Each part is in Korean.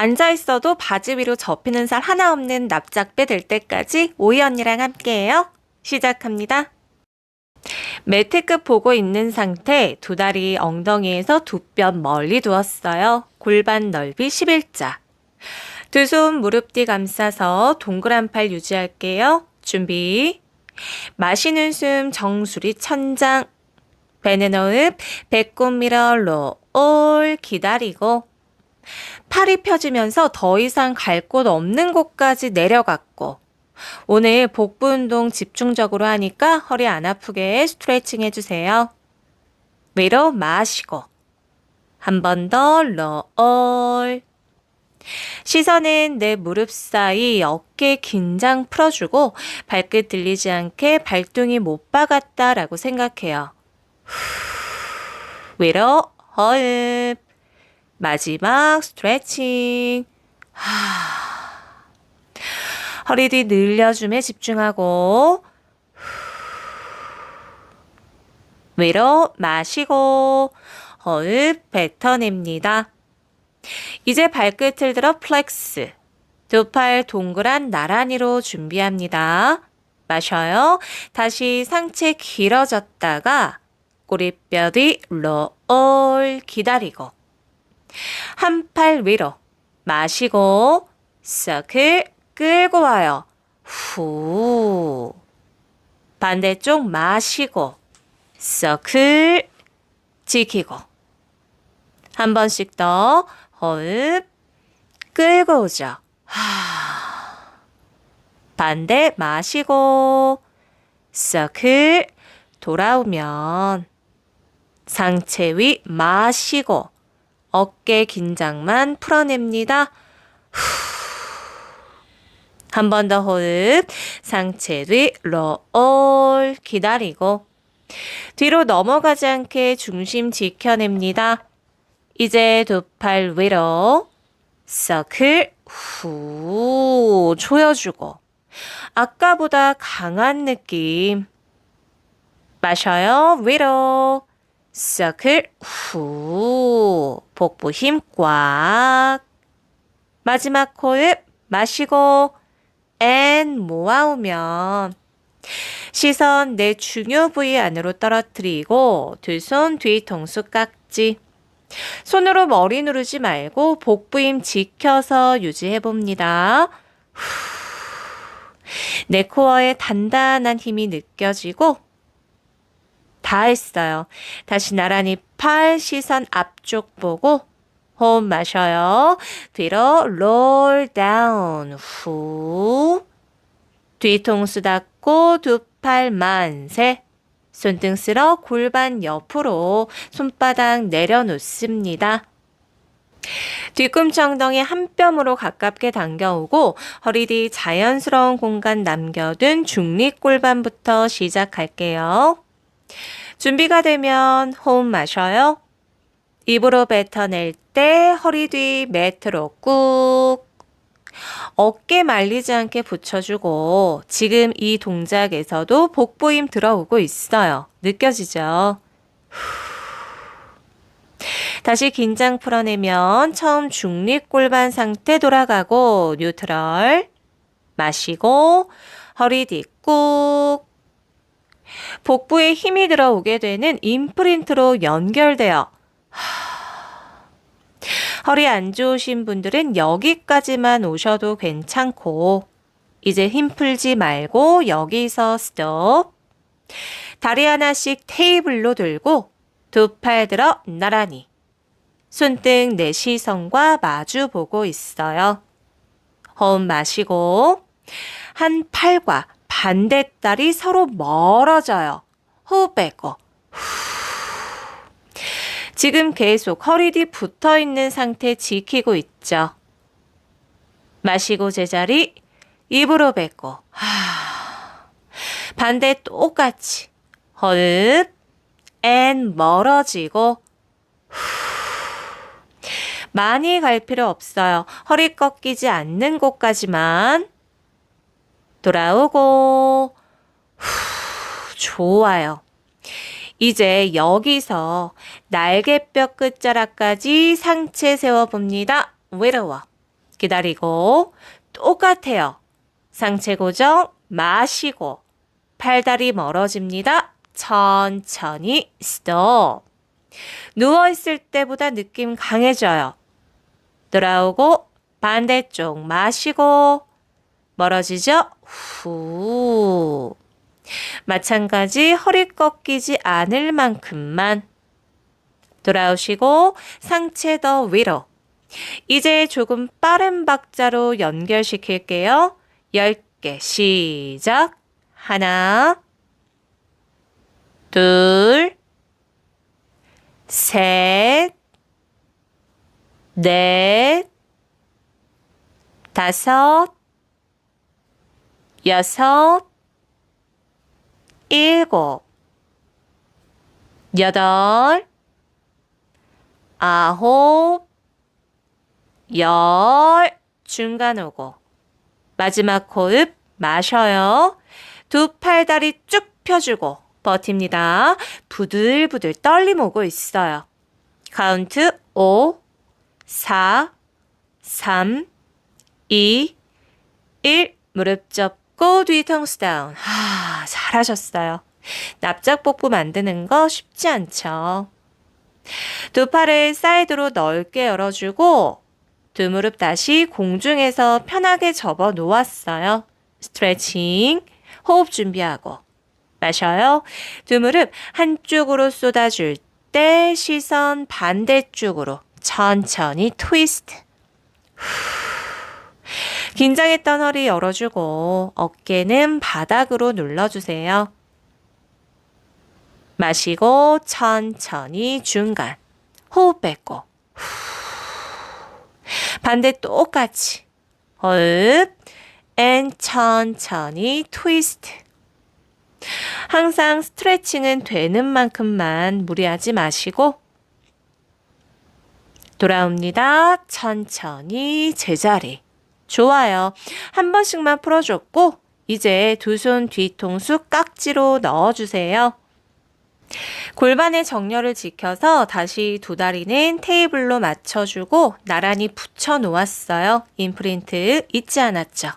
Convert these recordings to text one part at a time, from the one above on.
앉아 있어도 바지 위로 접히는 살 하나 없는 납작배 될 때까지 오이 언니랑 함께해요. 시작합니다. 매트급 보고 있는 상태 두 다리 엉덩이에서 두 뼘 멀리 두었어요. 골반 넓이 11자. 두 손 무릎 뒤 감싸서 동그란 팔 유지할게요. 준비. 마시는 숨 정수리 천장. 배는 호흡 배꼽 밀어 로올 기다리고 팔이 펴지면서 더 이상 갈 곳 없는 곳까지 내려갔고 오늘 복부 운동 집중적으로 하니까 허리 안 아프게 스트레칭 해주세요. 위로 마시고 한 번더 로올 시선은 내 무릎 사이 어깨 긴장 풀어주고 발끝 들리지 않게 발등이 못 박았다라고 생각해요. 위로 호흡 마지막 스트레칭 하. 허리 뒤 늘려줌에 집중하고 위로 마시고 호흡 뱉어냅니다. 이제 발끝을 들어 플렉스. 두 팔 동그란 나란히로 준비합니다. 마셔요. 다시 상체 길어졌다가 꼬리뼈 뒤 로올 기다리고 한 팔 위로 마시고 서클 끌고 와요. 후 반대쪽 마시고 서클 지키고 한 번씩 더 호흡 끌고 오죠. 하. 반대 마시고 서클 돌아오면 상체 위 마시고 어깨 긴장만 풀어냅니다. 한 번 더 호흡. 상체 뒤 로올 기다리고. 뒤로 넘어가지 않게 중심 지켜냅니다. 이제 두 팔 위로 서클 후. 조여주고. 아까보다 강한 느낌. 마셔요. 위로 서클 후 복부 힘 꽉. 마지막 호흡 마시고 앤 모아오면 시선 내 중요 부위 안으로 떨어뜨리고 두 손 뒤통수 깍지. 손으로 머리 누르지 말고 복부 힘 지켜서 유지해 봅니다. 내 코어에 단단한 힘이 느껴지고 다 했어요. 다시 나란히 팔 시선 앞쪽 보고 호흡 마셔요. 뒤로 롤 다운 후 뒤통수 닫고 두 팔 만세 손등 쓸어 골반 옆으로 손바닥 내려놓습니다. 뒤꿈치 엉덩이 한 뼘으로 가깝게 당겨오고 허리 뒤 자연스러운 공간 남겨둔 중립 골반부터 시작할게요. 준비가 되면 호흡 마셔요. 입으로 뱉어낼 때 허리 뒤 매트로 꾹 어깨 말리지 않게 붙여주고 지금 이 동작에서도 복부 힘 들어오고 있어요. 느껴지죠? 다시 긴장 풀어내면 처음 중립 골반 상태 돌아가고 뉴트럴 마시고 허리 뒤 꾹 복부에 힘이 들어오게 되는 임프린트로 연결돼요. 허리 안 좋으신 분들은 여기까지만 오셔도 괜찮고, 이제 힘 풀지 말고 여기서 스톱. 다리 하나씩 테이블로 들고 두 팔 들어 나란히. 손등 내 시선과 마주 보고 있어요. 호흡 마시고 한 팔과 반대 다리 서로 멀어져요. 호흡 빼고 지금 계속 허리 뒤 붙어 있는 상태 지키고 있죠. 마시고 제자리, 입으로 뱉고, 하. 반대 똑같이. 호흡, 앤 멀어지고, 많이 갈 필요 없어요. 허리 꺾이지 않는 곳까지만. 돌아오고, 후, 좋아요. 이제 여기서 날개뼈 끝자락까지 상체 세워봅니다. 외로워. 기다리고 똑같아요. 상체 고정 마시고 팔다리 멀어집니다. 천천히 스톱. 누워 있을 때보다 느낌 강해져요. 돌아오고 반대쪽 마시고 멀어지죠? 후. 마찬가지 허리 꺾이지 않을 만큼만 돌아오시고 상체 더 위로. 이제 조금 빠른 박자로 연결시킬게요. 10개 시작. 하나, 둘, 셋, 넷, 다섯, 여섯, 일곱, 여덟, 아홉, 열, 중간 오고, 마지막 호흡 마셔요. 두 팔다리 쭉 펴주고 버팁니다. 부들부들 떨림 오고 있어요. 카운트 5, 4, 3, 2, 1. 무릎 접고 뒤통수 다운. 하, 잘하셨어요. 납작복부 만드는 거 쉽지 않죠. 두 팔을 사이드로 넓게 열어주고 두 무릎 다시 공중에서 편하게 접어 놓았어요. 스트레칭, 호흡 준비하고 마셔요. 두 무릎 한쪽으로 쏟아줄 때 시선 반대쪽으로 천천히 트위스트. 후. 긴장했던 허리 열어주고 어깨는 바닥으로 눌러주세요. 마시고 천천히 중간 호흡 후. 반대 똑같이 호흡 앤 천천히 트위스트 항상 스트레칭은 되는 만큼만 무리하지 마시고 돌아옵니다. 천천히 제자리. 좋아요. 한 번씩만 풀어줬고 이제 두 손 뒤통수 깍지로 넣어주세요. 골반의 정렬을 지켜서 다시 두 다리는 테이블로 맞춰주고 나란히 붙여 놓았어요. 인프린트 잊지 않았죠?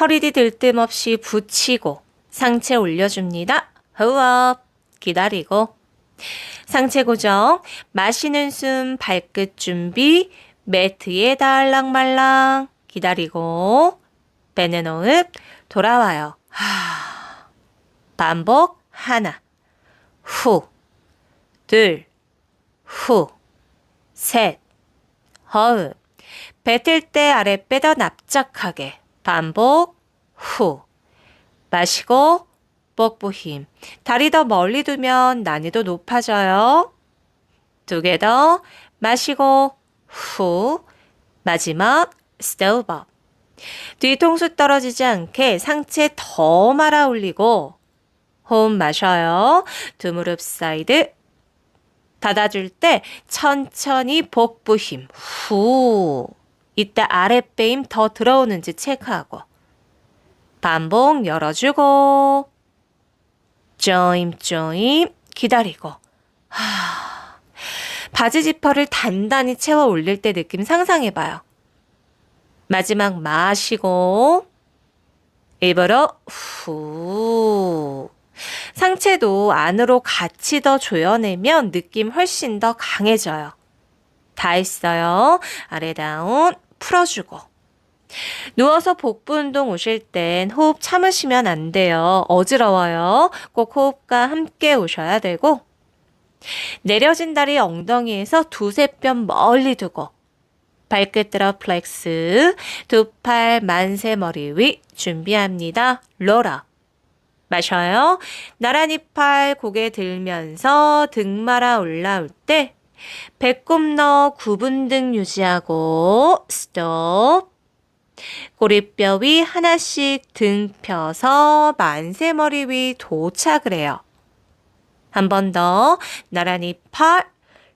허리 뒤 들뜸 없이 붙이고 상체 올려줍니다. 호흡 기다리고 상체 고정 마시는 숨 발끝 준비 매트에 달랑말랑 기다리고 배는 호흡 돌아와요. 하. 반복 하나 후, 둘, 후, 셋, 허흡. 뱉을 때 아래 빼더 납작하게. 반복, 후. 마시고, 복부 힘. 다리 더 멀리 두면 난이도 높아져요. 두 개 더. 마시고, 후. 마지막, 스톱업. 뒤통수 떨어지지 않게 상체 더 말아 올리고, 호흡 마셔요. 두 무릎 사이드. 닫아줄 때 천천히 복부 힘. 후. 이때 아랫배 힘 더 들어오는지 체크하고. 반복 열어주고. 조임 조임 기다리고. 하. 바지 지퍼를 단단히 채워 올릴 때 느낌 상상해봐요. 마지막 마시고 입으로 후. 상체도 안으로 같이 더 조여내면 느낌 훨씬 더 강해져요. 다 했어요. 아래 다운 풀어주고. 누워서 복부 운동 오실 땐 호흡 참으시면 안 돼요. 어지러워요. 꼭 호흡과 함께 오셔야 되고. 내려진 다리 엉덩이에서 두세 뼘 멀리 두고. 발끝 들어 플렉스. 두 팔 만세 머리 위 준비합니다. 로라. 마셔요. 나란히 팔 고개 들면서 등 말아 올라올 때 배꼽 넣어 구분 등 유지하고 스톱. 꼬리뼈 위 하나씩 등 펴서 만세머리 위 도착을 해요. 한 번 더 나란히 팔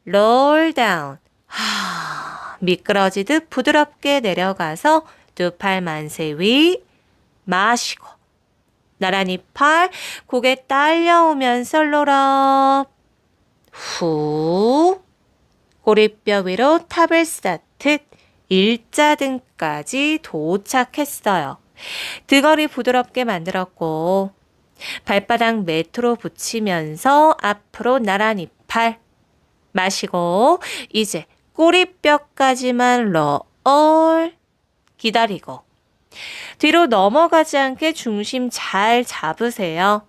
롤 다운. 하, 미끄러지듯 부드럽게 내려가서 두 팔 만세 위 마시고 나란히 팔, 고개 딸려오면서 롤업. 후. 꼬리뼈 위로 탑을 쌓듯 일자 등까지 도착했어요. 등어리 부드럽게 만들었고 발바닥 매트로 붙이면서 앞으로 나란히 팔 마시고 이제 꼬리뼈까지만 러얼 기다리고 뒤로 넘어가지 않게 중심 잘 잡으세요.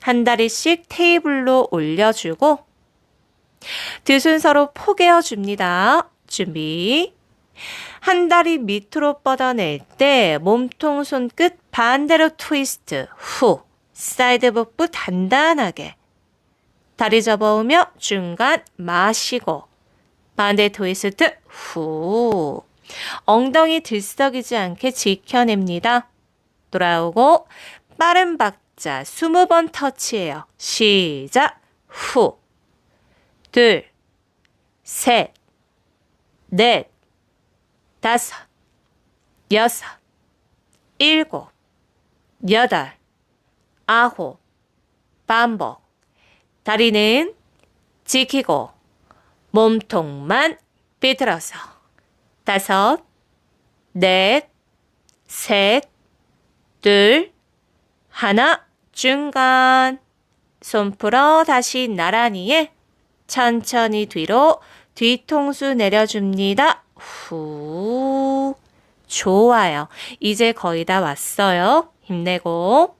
한 다리씩 테이블로 올려주고 두 순서로 포개어 줍니다. 준비. 한 다리 밑으로 뻗어낼 때 몸통 손끝 반대로 트위스트 후 사이드 복부 단단하게 다리 접어오며 중간 마시고 반대 트위스트 후 엉덩이 들썩이지 않게 지켜냅니다. 돌아오고 빠른 박자 20번 터치해요. 시작 후 둘, 셋, 넷, 다섯, 여섯, 일곱, 여덟, 아홉, 반복. 다리는 지키고 몸통만 비틀어서 다섯, 넷, 셋, 둘, 하나, 중간. 손 풀어 다시 나란히 해. 천천히 뒤로 뒤통수 내려줍니다. 후. 좋아요. 이제 거의 다 왔어요. 힘내고.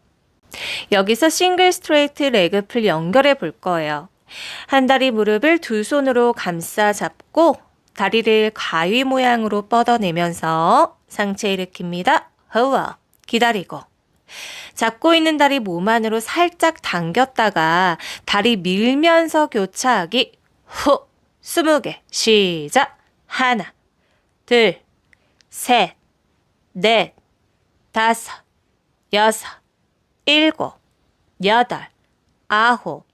여기서 싱글 스트레이트 레그 풀 연결해 볼 거예요. 한 다리 무릎을 두 손으로 감싸 잡고 다리를 가위 모양으로 뻗어내면서 상체 일으킵니다. 허와 기다리고. 잡고 있는 다리 몸 안으로 살짝 당겼다가 다리 밀면서 교차하기. 후 스무 개. 시작. 하나 둘셋넷 다섯 여섯 일곱 여덟 아홉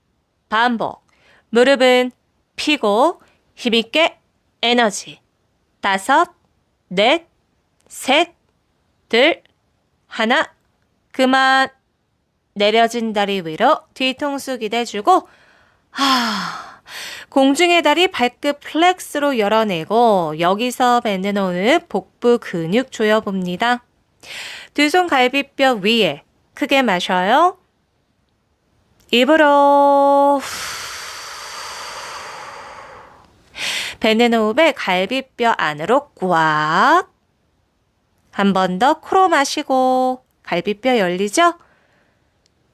반복 무릎은 피고 힘있게 에너지 다섯 넷 셋 둘 하나 그만 내려진 다리 위로 뒤통수 기대주고 하 공중의 다리 발끝 플렉스로 열어내고 여기서 밴드 놓은 복부 근육 조여봅니다. 두 손 갈비뼈 위에 크게 마셔요. 입으로 밴드 호흡에 갈비뼈 안으로 꽉 한 번 더 코로 마시고 갈비뼈 열리죠?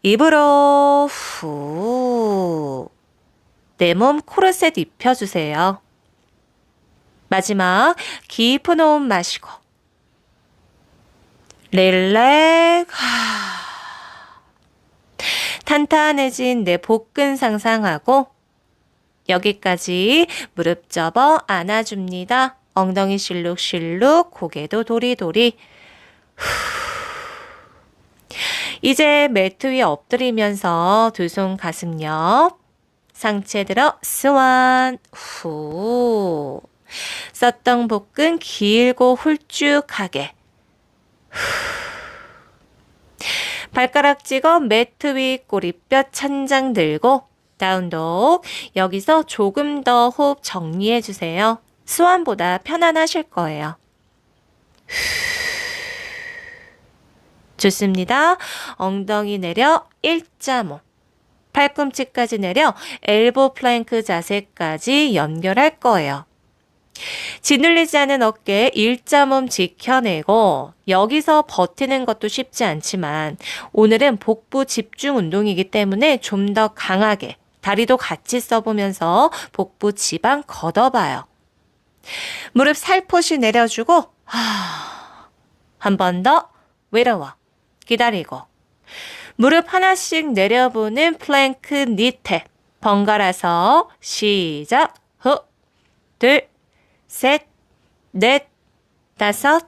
입으로 후. 내 몸 코르셋 입혀주세요. 마지막 깊은 호흡 마시고 릴렉 탄탄해진 내 복근 상상하고 여기까지 무릎 접어 안아줍니다. 엉덩이 실룩실룩 고개도 도리도리. 이제 매트 위에 엎드리면서 두 손 가슴 옆 상체 들어 스완 후. 썼던 복근 길고 훌쭉하게. 발가락 찍어 매트 위 꼬리뼈 천장 들고 다운독 여기서 조금 더 호흡 정리해 주세요. 수완보다 편안하실 거예요. 좋습니다. 엉덩이 내려 1.5. 팔꿈치까지 내려 엘보 플랭크 자세까지 연결할 거예요. 짓눌리지 않은 어깨 1.5 지켜내고 여기서 버티는 것도 쉽지 않지만 오늘은 복부 집중 운동이기 때문에 좀 더 강하게 다리도 같이 써보면서 복부 지방 걷어봐요. 무릎 살포시 내려주고 한번 더 외로워. 기다리고. 무릎 하나씩 내려보는 플랭크 니테. 번갈아서 시작. 후, 둘, 셋, 넷, 다섯,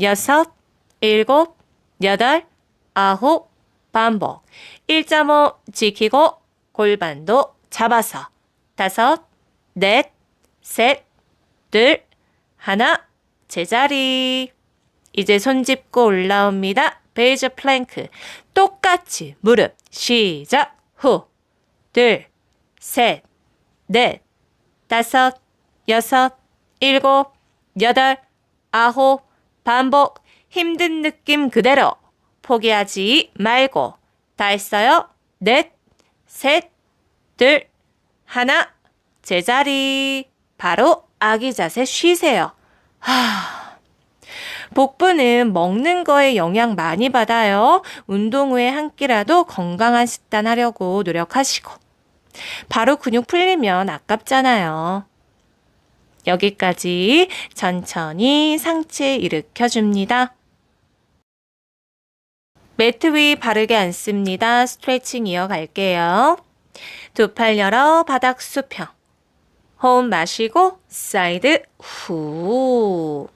여섯, 일곱, 여덟, 아홉, 반복. 1.5 지키고 골반도 잡아서 다섯, 넷, 셋, 둘, 하나, 제자리. 이제 손 짚고 올라옵니다. 베이저 플랭크. 똑같이 무릎 시작. 후, 둘, 셋, 넷, 다섯, 여섯, 일곱, 여덟, 아홉, 반복, 힘든 느낌 그대로. 포기하지 말고. 다 했어요? 넷, 셋, 둘, 하나. 제자리. 바로 아기 자세 쉬세요. 하. 복부는 먹는 거에 영향 많이 받아요. 운동 후에 한 끼라도 건강한 식단 하려고 노력하시고. 바로 근육 풀리면 아깝잖아요. 여기까지 천천히 상체 일으켜줍니다. 매트 위 바르게 앉습니다. 스트레칭 이어갈게요. 두 팔 열어 바닥 수평. 호흡 마시고 사이드 후.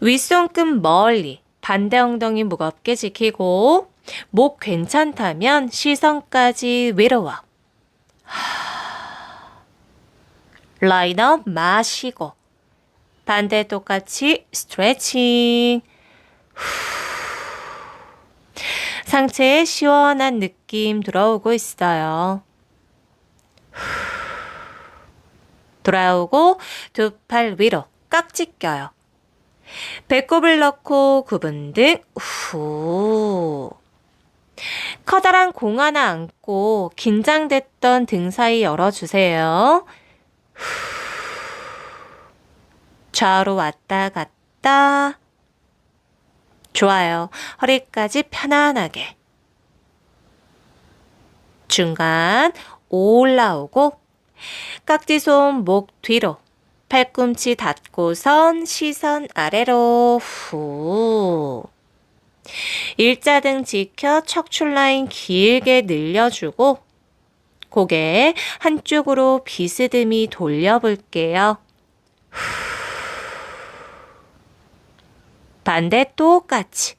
윗손끝 멀리 반대 엉덩이 무겁게 지키고 목 괜찮다면 시선까지 위로 업. 라인업 마시고 반대 똑같이 스트레칭 상체에 시원한 느낌 들어오고 있어요. 돌아오고 두 팔 위로 깍지 껴요. 배꼽을 넣고 구분 등 후. 커다란 공 하나 안고 긴장됐던 등 사이 열어주세요. 좌우로 왔다 갔다. 좋아요. 허리까지 편안하게. 중간 올라오고 깍지 손 목 뒤로 팔꿈치 닫고선 시선 아래로 후. 일자 등 지켜 척추 라인 길게 늘려주고 고개 한쪽으로 비스듬히 돌려볼게요. 반대 똑같이.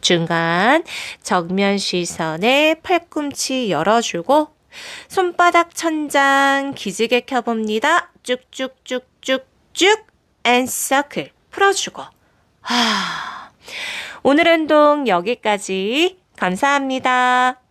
중간 정면 시선에 팔꿈치 열어주고 손바닥 천장 기지개 켜봅니다. 쭉쭉쭉쭉쭉 앤 서클 풀어주고 하. 오늘 운동 여기까지 감사합니다.